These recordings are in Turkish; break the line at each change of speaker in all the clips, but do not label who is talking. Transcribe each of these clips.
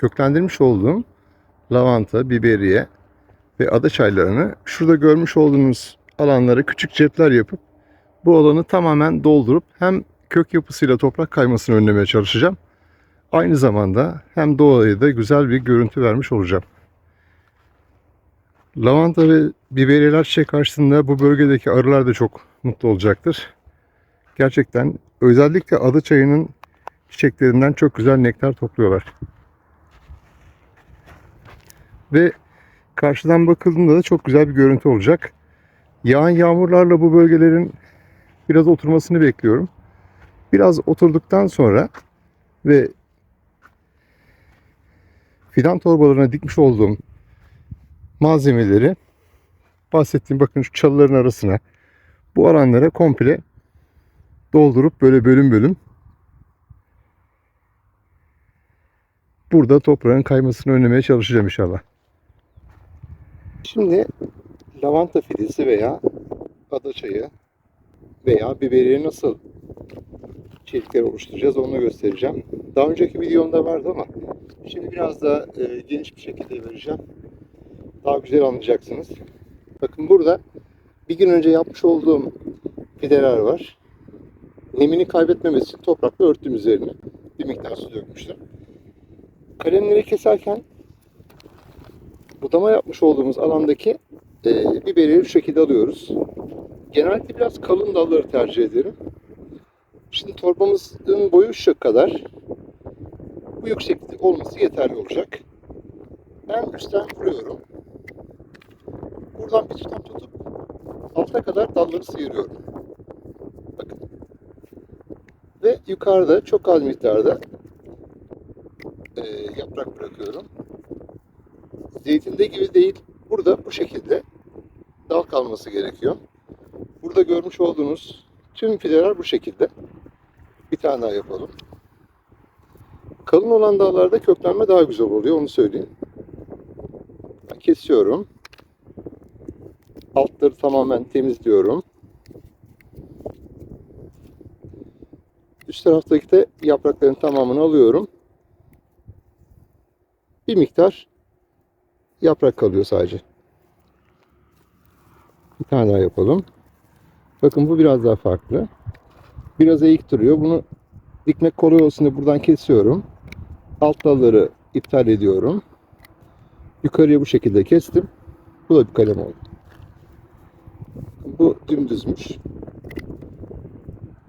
köklendirmiş olduğum lavanta, biberiye ve ada çaylarını şurada görmüş olduğunuz alanlara küçük cepler yapıp bu alanı tamamen doldurup hem kök yapısıyla toprak kaymasını önlemeye çalışacağım. Aynı zamanda hem doğaya da güzel bir görüntü vermiş olacağım. Lavanta ve biberiyeler çiçek karşısında bu bölgedeki arılar da çok mutlu olacaktır. Gerçekten özellikle adı çayının çiçeklerinden çok güzel nektar topluyorlar. Ve karşıdan bakıldığında da çok güzel bir görüntü olacak. Yağan yağmurlarla bu bölgelerin biraz oturmasını bekliyorum. Biraz oturduktan sonra ve fidan torbalarına dikmiş olduğum malzemeleri bahsettiğim bakın şu çalıların arasına bu alanlara komple doldurup böyle bölüm bölüm burada toprağın kaymasını önlemeye çalışacağım inşallah. Şimdi lavanta fidesi veya adaçayı veya biberiye nasıl çelikler oluşturacağız onu göstereceğim. Daha önceki videomda vardı ama şimdi biraz daha e, geniş bir şekilde vereceğim. Daha güzel anlayacaksınız. Bakın burada bir gün önce yapmış olduğum fideler var. Nemini kaybetmemesi için toprakla örttüm üzerine. Bir miktar su dökmüştüm. Kalemleri keserken budama yapmış olduğumuz alandaki e, biberi şu şekilde alıyoruz. Genellikle biraz kalın dalları tercih ederim. Şimdi torbamızın boyu şu kadar. Bu yükseklikte olması yeterli olacak. Ben üstten vuruyorum. Buradan bir tutam tutup alta kadar dalları sıyırıyorum. Bakın. Ve yukarıda çok az miktarda e, yaprak bırakıyorum. Zeytinde gibi değil. Burada bu şekilde dal kalması gerekiyor. Burada görmüş olduğunuz tüm fideler bu şekilde. Bir tane daha yapalım. Kalın olan dallarda köklenme daha güzel oluyor onu söyleyeyim. Kesiyorum. Altları tamamen temizliyorum. Üst taraftaki de yaprakların tamamını alıyorum. Bir miktar yaprak kalıyor sadece. Bir tane daha yapalım. Bakın bu biraz daha farklı. Biraz eğik duruyor. Bunu dikmek kolay olsun diye buradan kesiyorum. Alt dalları iptal ediyorum. Yukarıya bu şekilde kestim. Bu da bir kalem oldu. Bu dümdüzmüş.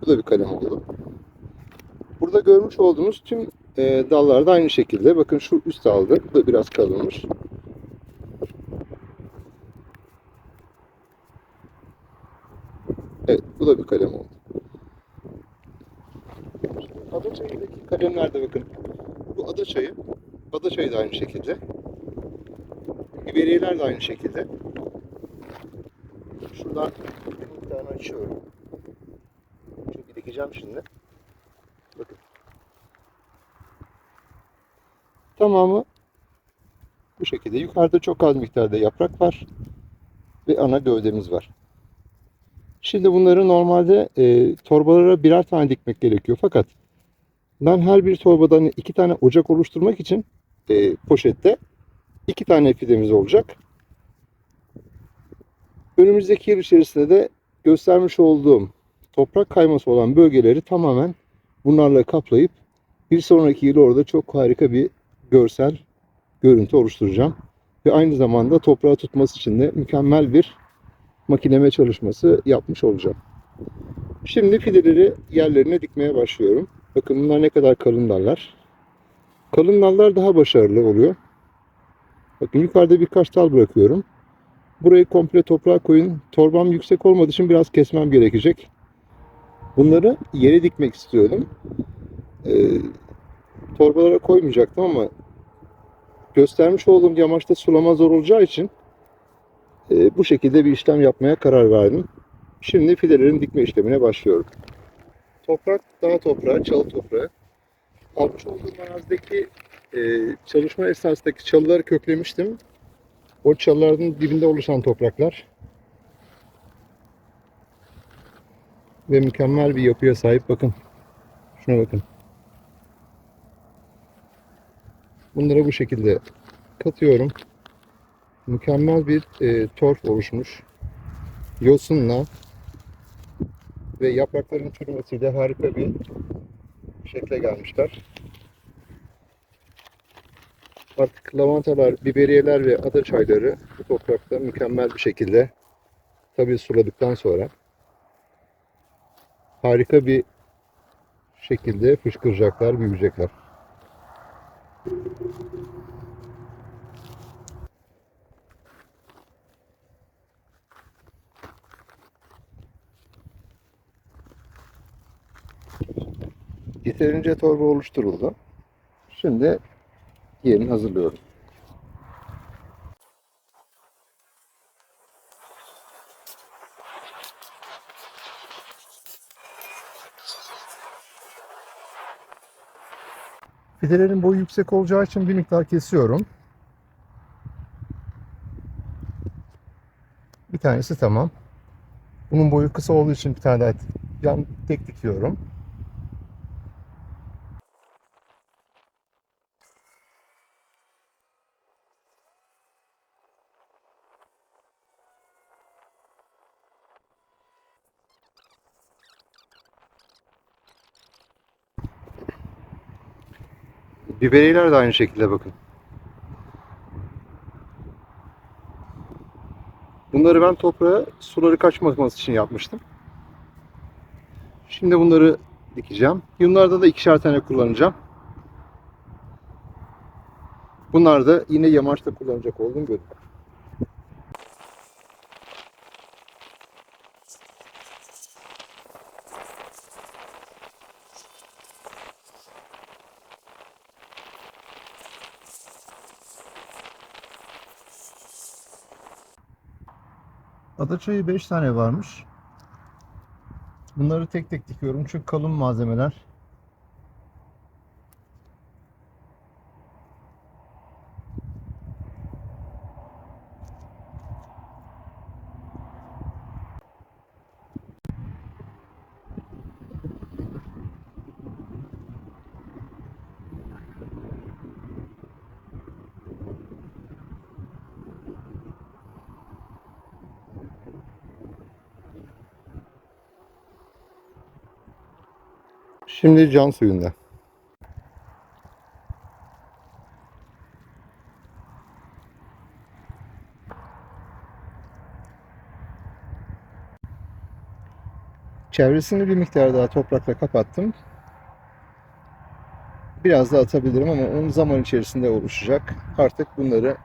Bu da bir kalem oldu. Burada görmüş olduğunuz tüm e, dallarda aynı şekilde. Bakın şu üst dalda. Bu da biraz kalınmış. Evet, bu da bir kalem oldu. Ada çayındaki kalemlerde bakın. Bu ada çayı. Ada çayı da aynı şekilde. Biberiyeler de aynı şekilde. Şuradan bir tane açıyorum. Çünkü dikeceğim şimdi. Bakın. Tamamı bu şekilde. Yukarıda çok az miktarda yaprak var. Ve ana gövdemiz var. Şimdi bunları normalde e, torbalara birer tane dikmek gerekiyor. Fakat ben her bir torbadan iki tane ocak oluşturmak için e, poşette iki tane fidemiz olacak. Önümüzdeki yıl içerisinde de göstermiş olduğum toprak kayması olan bölgeleri tamamen bunlarla kaplayıp bir sonraki yıl orada çok harika bir görsel görüntü oluşturacağım. Ve aynı zamanda toprağı tutması için de mükemmel bir makineme çalışması yapmış olacağım. Şimdi fideleri yerlerine dikmeye başlıyorum. Bakın bunlar ne kadar kalın dallar. Kalın dallar daha başarılı oluyor. Bakın yukarıda birkaç dal bırakıyorum. Burayı komple toprağa koyun. Torbam yüksek olmadığı için biraz kesmem gerekecek. Bunları yere dikmek istiyordum. Ee, torbalara koymayacaktım ama göstermiş olduğum yamaçta sulama zor olacağı için e, bu şekilde bir işlem yapmaya karar verdim. Şimdi fidelerin dikme işlemine başlıyorum. Toprak, dağ toprağı, çalı toprağı. Almış olduğum arazideki e, çalışma esnasındaki çalıları köklemiştim. O çalıların dibinde oluşan topraklar. Ve mükemmel bir yapıya sahip bakın. Şuna bakın. Bunları bu şekilde katıyorum. Mükemmel bir e, torf oluşmuş. Yosunla ve yaprakların çürümesiyle harika bir şekle gelmişler. Artık lavantalar, biberiyeler ve ada çayları bu toprakta mükemmel bir şekilde tabii suladıktan sonra harika bir şekilde fışkıracaklar, büyüyecekler. Yeterince torba oluşturuldu. Şimdi yerini hazırlıyorum. Fidelerin boyu yüksek olacağı için bir miktar kesiyorum. Bir tanesi tamam. Bunun boyu kısa olduğu için bir tane daha yan tek dikiyorum. Biberiyeler de aynı şekilde bakın. Bunları ben toprağa suları kaçmaması için yapmıştım. Şimdi bunları dikeceğim. Yunlarda da ikişer tane kullanacağım. Bunlar da yine yamaçta kullanacak olduğum bölüm. Adaçayı 5 tane varmış. Bunları tek tek dikiyorum çünkü kalın malzemeler. Şimdi can suyunda. Çevresini bir miktar daha toprakla kapattım. Biraz da atabilirim ama onun zaman içerisinde oluşacak. Artık bunları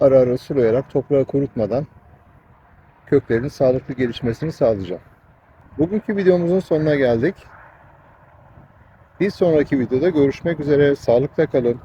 ara ara sulayarak toprağı kurutmadan köklerin sağlıklı gelişmesini sağlayacağım. Bugünkü videomuzun sonuna geldik. Bir sonraki videoda görüşmek üzere. Sağlıkla kalın.